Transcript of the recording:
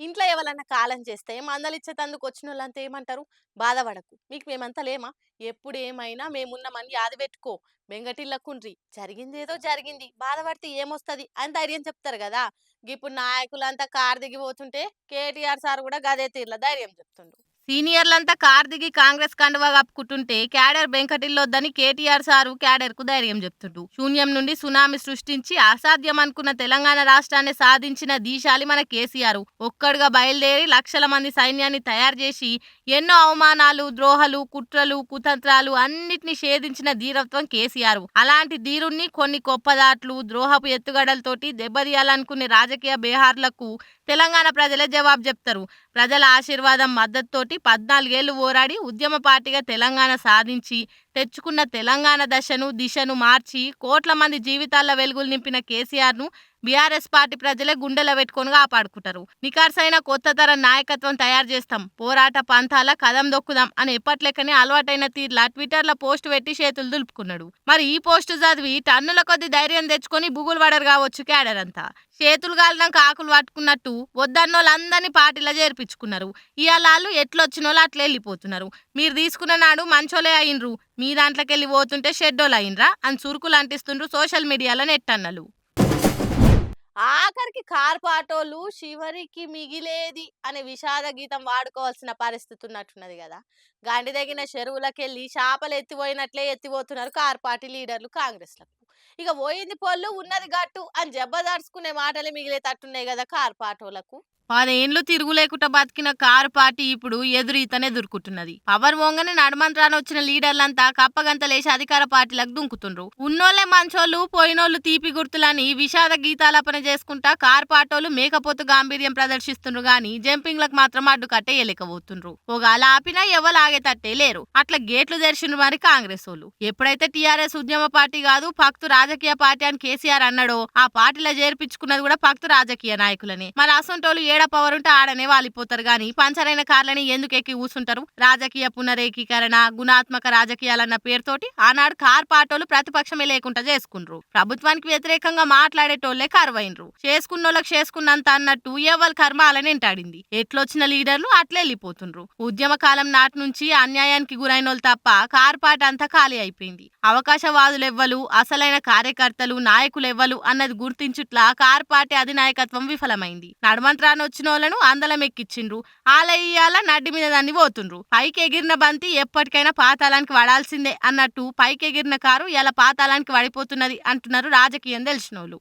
ఇంట్లో ఎవరన్నా కాలం చేస్తే మందలిచ్చేతందుకు వచ్చిన వాళ్ళంతా ఏమంటారు? బాధపడకు. మీకు మేమంతా లేమా? ఎప్పుడు ఏమైనా మేమున్నామని యాది పెట్టుకో. బెంగటిల్లకుండ్రి. జరిగింది ఏదో జరిగింది. బాధపడితే ఏమొస్తది? అని ధైర్యం చెప్తారు కదా! ఇప్పుడు నాయకులంతా కారు దిగిపోతుంటే కేటీఆర్ సార్ కూడా గదే తీర్ల ధైర్యం చెప్తుండు. సీనియర్లంతా కార్ దిగి కాంగ్రెస్ కండువా కప్పుకుంటుంటే క్యాడర్ వెంకటిల్లొద్దని కేటీఆర్ సారు క్యాడర్కు ధైర్యం చెప్తుండు. శూన్యం నుండి సునామీ సృష్టించి అసాధ్యం అనుకున్న తెలంగాణ రాష్ట్రాన్ని సాధించిన దీశాలి మన కేసీఆర్. ఒక్కడుగా బయలుదేరి లక్షల మంది సైన్యాన్ని తయారు చేసి ఎన్నో అవమానాలు ద్రోహలు కుట్రలు కుతంత్రాలు అన్నిటిని షేధించిన ధీరత్వం కేసీఆర్. అలాంటి ధీరుణ్ణి కొన్ని గొప్పదాట్లు ద్రోహపు ఎత్తుగడలతోటి దెబ్బతీయాలనుకునే రాజకీయ బేహార్లకు తెలంగాణ ప్రజలే జవాబు చెప్తారు. ప్రజల ఆశీర్వాదం మద్దతుతోటి పద్నాలుగేళ్ళు పోరాడి ఉద్యమ పార్టీగా తెలంగాణ సాధించి తెచ్చుకున్న తెలంగాణ దశను దిశను మార్చి కోట్ల మంది జీవితాల్లో వెలుగులు నింపిన కేసీఆర్ను బీఆర్ఎస్ పార్టీ ప్రజలే గుండెలో పెట్టుకొని కాపాడుకుంటారు. నికార్సైన కొత్త తరం నాయకత్వం తయారు చేస్తాం. పోరాట పంథాల కదం దొక్కుదాం అని ఎప్పట్లెక్కనే అలవాటైన తీర్లా ట్విట్టర్లో పోస్ట్ పెట్టి చేతులు దులుపుకున్నాడు. మరి ఈ పోస్ట్ చదివి టన్నుల కొద్ది ధైర్యం తెచ్చుకొని బుగులు పడరు కావచ్చు క్యాడర్ అంతా. చేతులు గాలినాక ఆకులు పట్టుకున్నట్టు వద్దన్నోళ్ళందరినీ పార్టీలో చేర్పించుకున్నారు. ఇవాళ వాళ్ళు ఎట్లొచ్చిన వాళ్ళు అట్లా వెళ్ళిపోతున్నారు. మీరు తీసుకున్న నాడు మంచోలే అయినరు. మీ దాంట్లోకి వెళ్ళి పోతుంటే షెడ్డోలు అయినరా అని చురుకులు అంటిస్తుండ్రు సోషల్ మీడియాలో నెట్టన్నలు. ఆఖరికి కార్పాటోలు చివరికి మిగిలేది అనే విషాద గీతం వాడుకోవాల్సిన పరిస్థితి ఉన్నట్టున్నది కదా! గండి తగిన చెరువులకెళ్ళి చేపలు ఎత్తిపోయినట్లే ఎత్తిపోతున్నారు కార్ పార్టీ లీడర్లు కాంగ్రెస్లకు. ఇక పోయింది పొల్లు ఉన్నది గట్టు అని జబ్బదార్చుకునే మాటలే మిగిలేటట్టున్నాయి కదా కార్ పాటోలకు పదేండ్లు తిరుగులేకుండా బతికిన కారు పార్టీ ఇప్పుడు ఎదురు ఇతనే దొరుకుతున్నది. పవర్ వంగని నడమంత్రాన వచ్చిన లీడర్లంతా కప్పగంతలేసి అధికార పార్టీలకు దుంకుతుండ్రు. ఉన్నోళ్ళే మంచోళ్ళు పోయినోళ్ళు తీపి గుర్తులని విషాద గీతాలపన చేసుకుంటా కారు పాటోలు మేకపోతు గాంభీర్యం ప్రదర్శిస్తుండ్రు గాని జంపింగ్లకు మాత్రం అటు కట్టేయలేకపోతుండ్రు. ఒక అలా ఆపినా ఎవరు ఆగేటట్టే లేరు. అట్లా గేట్లు తెరిచిన మరి కాంగ్రెస్ వాళ్ళు ఎప్పుడైతే టీఆర్ఎస్ ఉద్యమ పార్టీ కాదు పక్తు రాజకీయ పార్టీ అని కేసీఆర్ అన్నాడో ఆ పార్టీలో చేర్పించుకున్నది కూడా పక్తు రాజకీయ నాయకులనే. మరి అసంటోళ్ళు ఏడ పవర్ ఉంటే ఆడనే వాలిపోతారు. గాని పంచరైన కార్లని ఎందుకు ఎక్కి కూర్చుంటారు రాజకీయ పునరేకీకరణ గుణాత్మక రాజకీయాలన్న పేరుతోటి ఆనాడు కార్ పాటోలు ప్రతిపక్షమే లేకుండా చేసుకుండ్రు ప్రభుత్వానికి వ్యతిరేకంగా మాట్లాడేటోళ్ళే కరువైనరు. చేసుకున్నోళ్ళకి చేసుకున్నంత అన్నట్టు ఎవరి కర్మ అలానే ఎంటాడింది ఎట్లొచ్చిన లీడర్లు అట్లే వెళ్ళిపోతుండ్రు. ఉద్యమ కాలం నాటి నుంచి అన్యాయానికి గురైన వాళ్ళు తప్ప కార్పాట అంతా ఖాళీ అయిపోయింది. అవకాశవాదులెవ్వలు అసలైన కార్యకర్తలు నాయకులెవ్వలు అన్నది గుర్తించుట్లా కార్ పార్టీ అధినాయకత్వం విఫలమైంది. నడమంత్రాను వచ్చిన వాళ్ళను అందలం ఎక్కిచ్చిండ్రు. ఆలయ్యాల నడ్డి మీద దాన్ని పోతుండ్రు. పైకి ఎగిరిన బంతి ఎప్పటికైనా పాతాళానికి వడాల్సిందే అన్నట్టు పైకి ఎగిరిన కారు ఇలా పాతాళానికి పడిపోతున్నది అంటున్నారు రాజకీయం తెలిసిన వాళ్ళు